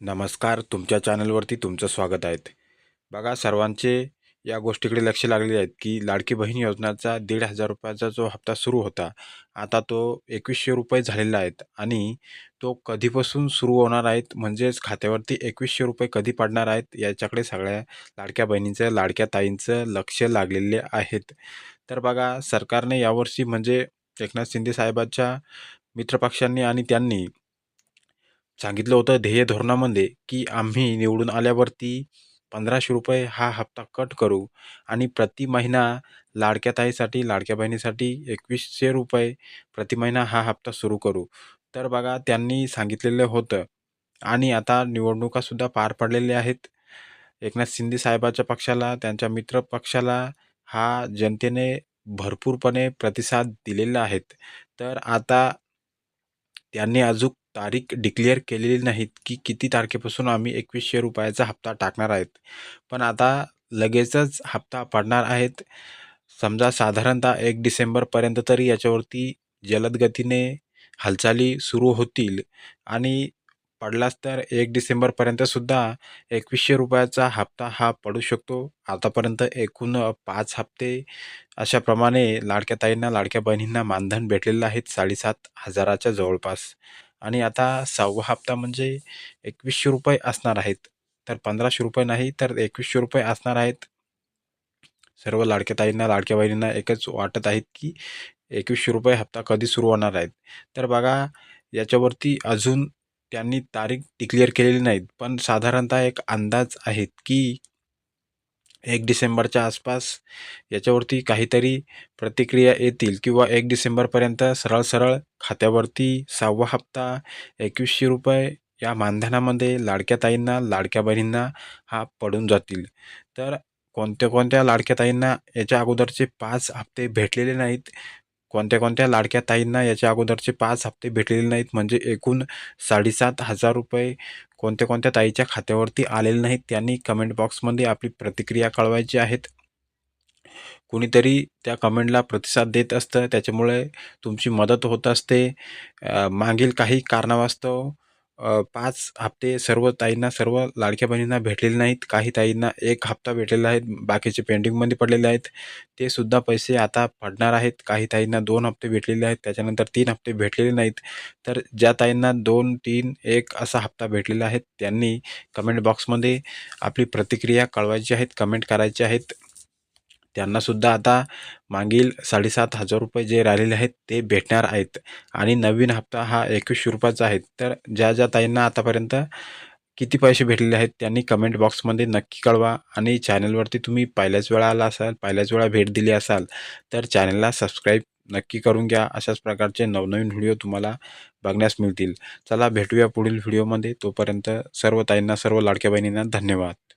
नमस्कार तुमच्या चॅनलवरती तुमचं स्वागत आहे. बघा सर्वांचे या गोष्टीकडे लक्ष लागलेले आहेत की लाडकी बहीण योजनाचा दीड हजार रुपयाचा जो हप्ता सुरू होता आता तो एकवीसशे रुपये झालेला आहेत आणि तो कधीपासून सुरू होणार आहेत? म्हणजेच खात्यावरती एकवीसशे रुपये कधी पडणार आहेत? याच्याकडे सगळ्या लाडक्या बहिणींचं लाडक्या ताईंचं लक्ष लागलेले आहेत. तर बघा सरकारने यावर्षी म्हणजे एकनाथ शिंदे साहेबांच्या मित्रपक्षांनी आणि त्यांनी सांगितलं होतं ध्येय धोरणामध्ये की आम्ही निवडून आल्यावरती पंधराशे रुपये हा हप्ता कट करू आणि प्रति महिना लाडक्या ताईसाठी लाडक्या बहिणीसाठी एकवीसशे रुपये प्रति महिना हा हप्ता सुरू करू. तर बघा त्यांनी सांगितलेलं होतं. आणि आता निवडणुकासुद्धा पार पडलेल्या आहेत. एकनाथ शिंदे साहेबाच्या पक्षाला त्यांच्या मित्र पक्षाला हा जनतेने भरपूरपणे प्रतिसाद दिलेला आहेत तर आता त्यांनी अजून तारीख डिक्लेअर केलेली नाहीत की किती तारखेपासून आम्ही एकवीसशे रुपयाचा हप्ता टाकणार आहेत. पण आता लगेचच हप्ता पडणार आहेत. समजा साधारणतः एक डिसेंबरपर्यंत तरी याच्यावरती जलद गतीने हालचाली सुरू होतील. आणि पडलाच तर एक डिसेंबरपर्यंतसुद्धा एकवीसशे रुपयाचा हप्ता हा पडू शकतो. आतापर्यंत एकूण पाच हप्ते अशाप्रमाणे लाडक्या ताईंना लाडक्या बहिणींना मानधन भेटलेलं आहेत साडेसात हजाराच्या जवळपास. आणि आता सहावा हप्ता म्हणजे एकवीसशे रुपये असणार आहेत. तर पंधराशे रुपये नाही तर एकवीसशे रुपये असणार आहेत. सर्व लाडक्या ताईंना लाडक्या बहिणींना एकच वाटत आहेत की एकवीसशे रुपये हप्ता कधी सुरू होणार आहेत. तर बघा याच्यावरती अजून त्यांनी तारीख डिक्लेअर केलेली नाहीत. पण साधारणतः एक अंदाज आहेत की एक डिसेंबरच्या आसपास याच्यावरती काहीतरी प्रतिक्रिया येतील किंवा एक डिसेंबरपर्यंत सरळ सरळ खात्यावरती सहावा हप्ता एकवीसशे रुपये या मानधनामध्ये लाडक्या ताईंना लाडक्या बहिणींना हा पडून जातील. तर कोणत्या कोणत्या लाडक्या ताईंना याच्या अगोदरचे पाच हप्ते भेटलेले नाहीत कोणत्या कोणत्या लाडक्या ताईंना याच्या अगोदरचे पाच हप्ते भेटलेले नाहीत? म्हणजे एकूण साडेसात हजार रुपये कोणत्या कोणत्या ताईच्या खात्यावरती आलेले नाहीत? त्यांनी कमेंट बॉक्समध्ये आपली प्रतिक्रिया कळवायची आहेत. कुणीतरी त्या कमेंटला प्रतिसाद देत असतं. त्याच्यामुळे तुमची मदत होत असते. मागील काही कारणावास्तव पाच हप्ते सर्व ताईंना सर्व लाडक्या बहिणींना भेटलेले नाहीत. काही ताईंना एक हप्ता भेटलेला आहे. बाकीचे पेंडिंगमध्ये पडलेले आहेत. ते सुद्धा पैसे आता पडणार आहेत. काही ताईंना दोन हप्ते भेटलेले आहेत. त्याच्यानंतर तीन हप्ते भेटलेले नाहीत. तर ज्या ताईंना दोन तीन एक असा हप्ता भेटलेला आहे त्यांनी कमेंट बॉक्समध्ये आपली प्रतिक्रिया कळवायची आहेत कमेंट करायचे आहेत. त्यांनासुद्धा आता मागील साडेसात हजार रुपये जे राहिलेले आहेत ते भेटणार आहेत. आणि नवीन हप्ता हा एकवीसशे रुपयाचा आहे. तर ज्या ज्या ताईंना आतापर्यंत किती पैसे भेटलेले आहेत त्यांनी कमेंट बॉक्समध्ये नक्की कळवा आणि चॅनलवरती तुम्ही पहिल्याच वेळा आला असाल पहिल्याच वेळा भेट दिली असाल तर चॅनलला सबस्क्राईब नक्की करून घ्या. अशाच प्रकारचे नवनवीन व्हिडिओ तुम्हाला बघण्यास मिळतील. चला भेटूया पुढील व्हिडिओमध्ये तोपर्यंत सर्व ताईंना सर्व लाडक्या बहिणींना धन्यवाद.